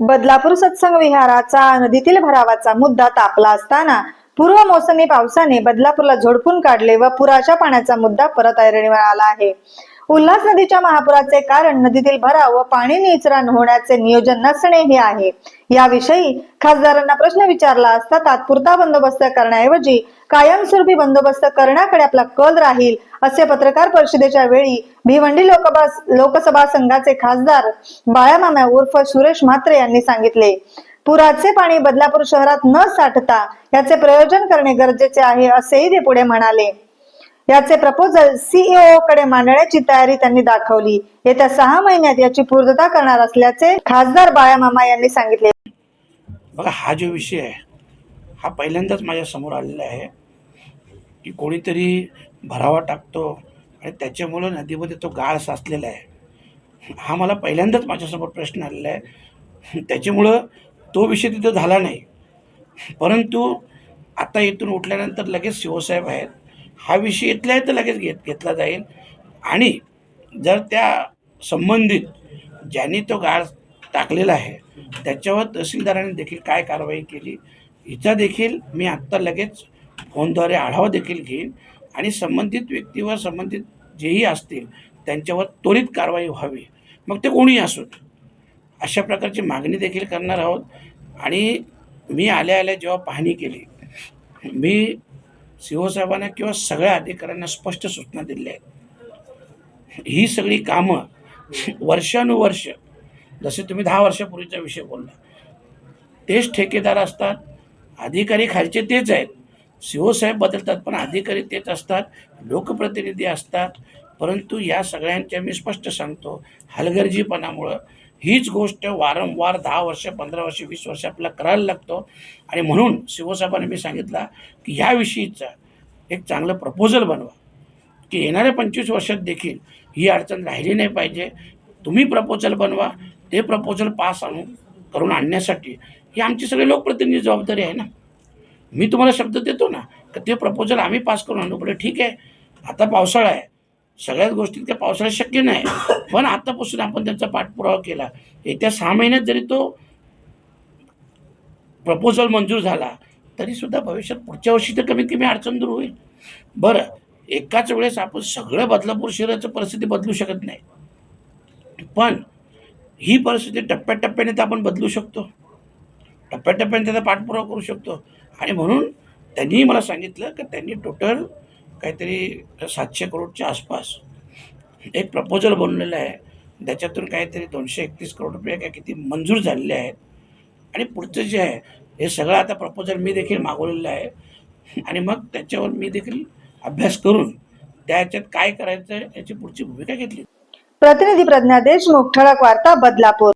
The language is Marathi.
बदलापूर सत्संग विहाराचा नदीतील भरावाचा मुद्दा तापला असताना पूर्व मोसमी पावसाने बदलापूरला झोडपून काढले व पुराच्या पाण्याचा मुद्दा परत ऐरणीवर आला आहे. उल्हास नदीच्या महापुराचे कारण नदीतील भराव व पाणी निचरण होण्याचे नियोजन नसणे हे आहे. याविषयी खासदारांना प्रश्न विचारला असता तात्पुरता बंदोबस्त करण्याऐवजी कायमस्वरूपी बंदोबस्त करण्याकडे आपला कल राहील असे पत्रकार परिषदेच्या वेळी भिवंडी लोकसभा लोकसभा संघाचे खासदार बाळामामा उर्फ सुरेश म्हात्रे यांनी सांगितले. पुराचे पाणी बदलापूर शहरात न साठता याचे प्रयोजन करणे गरजेचे आहे असेही ते पुढे म्हणाले. याचे प्रपोजल सीईओ कडे मांडण्याची तयारी त्यांनी दाखवली. येत्या सहा महिन्यात याची पूर्तता करणार असल्याचे खासदार बाळामामा यांनी सांगितले. बघा हा जो विषय आहे हा पहिल्यांदाच माझ्यासमोर आलेला आहे की कोणीतरी भरावा टाकतो आणि त्याच्यामुळं नदीमध्ये तो गाळ साचलेला आहे. हा मला पहिल्यांदाच माझ्यासमोर प्रश्न आलेला आहे. त्याच्यामुळं तो विषय तिथं झाला नाही. परंतु आता इथून उठल्यानंतर लगेच शिवसाहेब आहेत हा विषय इथल्या इथं लगेच घेत घेतला जाईल. आणि जर त्या संबंधित ज्यांनी तो गाळ टाकलेला आहे त्याच्यावर तहसीलदारांनी देखील काय कारवाई केली हिचा देखील मी आत्ता लगेच फोनद्वारे आढावा देखील घेईन. आणि संबंधित व्यक्तीवर संबंधित जेही असतील त्यांच्यावर त्वरित कारवाई व्हावी. मग ते कोणीही असोत अशा प्रकारची मागणी देखील करणार आहोत. आणि मी आल्या आल्या जेव्हा पाहणी केली मी सीओ साहेबांना किंवा सगळ्या अधिकाऱ्यांना स्पष्ट सूचना दिल्या आहेत ही सगळी कामं वर्षानुवर्ष जसे तुम्ही दहा वर्षापूर्वीचा विषय बोलला तेच ठेकेदार असतात अधिकारी खालचे तेच आहेत. सीओ साहेब बदलतात पण अधिकारी तेच असतात लोकप्रतिनिधी असतात. परंतु या सगळ्यांच्या मी स्पष्ट सांगतो हलगर्जीपणामुळं हीच गोष्ट वारंवार दहा वर्ष पंधरा वर्ष वीस वर्ष आपल्याला करायला लागतो. आणि म्हणून शिवसाहेबांनी मी सांगितलं की ह्याविषयीचा एक चांगलं प्रपोजल बनवा. की येणाऱ्या पंचवीस वर्षात देखील ही अडचण राहिली नाही पाहिजे. तुम्ही प्रपोजल बनवा. ते प्रपोजल पास आणू करून आणण्यासाठी ही आमची सगळी लोकप्रतिनिधी जबाबदारी आहे ना. मी तुम्हाला शब्द देतो ना का ते प्रपोजल आम्ही पास करून आणू. बरं ठीक आहे. आता पावसाळा आहे. सगळ्याच गोष्टी त्या पावसाळ्यात शक्य नाही. पण आतापासून आपण त्यांचा पाठपुरावा केला. येत्या सहा महिन्यात जरी तो प्रपोजल मंजूर झाला तरीसुद्धा भविष्यात पुढच्या वर्षी तर कमीत कमी अडचण दूर होईल. बरं एकाच वेळेस आपण सगळं बदलापूर शहराचं परिस्थिती बदलू शकत नाही. पण ही परिस्थिती टप्प्याटप्प्याने तर आपण बदलू शकतो. टप्प्याटप्प्याने त्याचा पाठपुरावा करू शकतो. आणि म्हणून त्यांनी मला सांगितलं की त्यांनी टोटल काहीतरी सातशे करोडच्या आसपास. एक प्रपोजल बनवलेलं आहे. त्याच्यातून काहीतरी दोनशे एकतीस करोड रुपये काय किती मंजूर झालेले आहेत. आणि पुढचं जे आहे हे सगळं आता प्रपोजल मी देखील मागवलेलं आहे. आणि मग त्याच्यावर मी देखील अभ्यास करून त्या ह्याच्यात काय करायचं याची पुढची भूमिका घेतली. प्रतिनिधी प्रज्ञा देशमुख ठळक वार्ता बदलापूर.